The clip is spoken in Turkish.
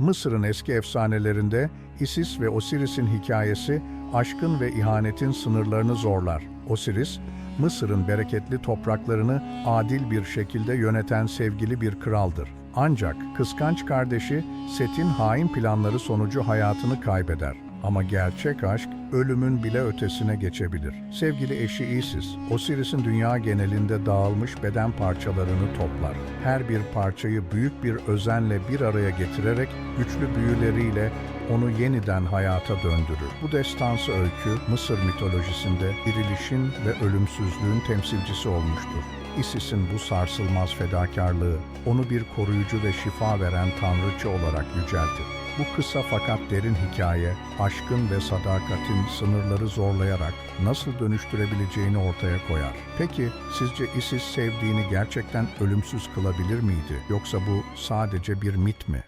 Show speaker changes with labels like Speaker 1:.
Speaker 1: Mısır'ın eski efsanelerinde Isis ve Osiris'in hikayesi aşkın ve ihanetin sınırlarını zorlar. Osiris, Mısır'ın bereketli topraklarını adil bir şekilde yöneten sevgili bir kraldır. Ancak kıskanç kardeşi Set'in hain planları sonucu hayatını kaybeder. Ama gerçek aşk ölümün bile ötesine geçebilir. Sevgili eşi Isis, Osiris'in dünya genelinde dağılmış beden parçalarını toplar. Her bir parçayı büyük bir özenle bir araya getirerek güçlü büyüleriyle onu yeniden hayata döndürür. Bu destansı öykü Mısır mitolojisinde dirilişin ve ölümsüzlüğün temsilcisi olmuştur. Isis'in bu sarsılmaz fedakarlığı onu bir koruyucu ve şifa veren tanrıçı olarak yüceltir. Bu kısa fakat derin hikaye, aşkın ve sadakatin sınırları zorlayarak nasıl dönüştürebileceğini ortaya koyar. Peki sizce Isis sevdiğini gerçekten ölümsüz kılabilir miydi? Yoksa bu sadece bir mit mi?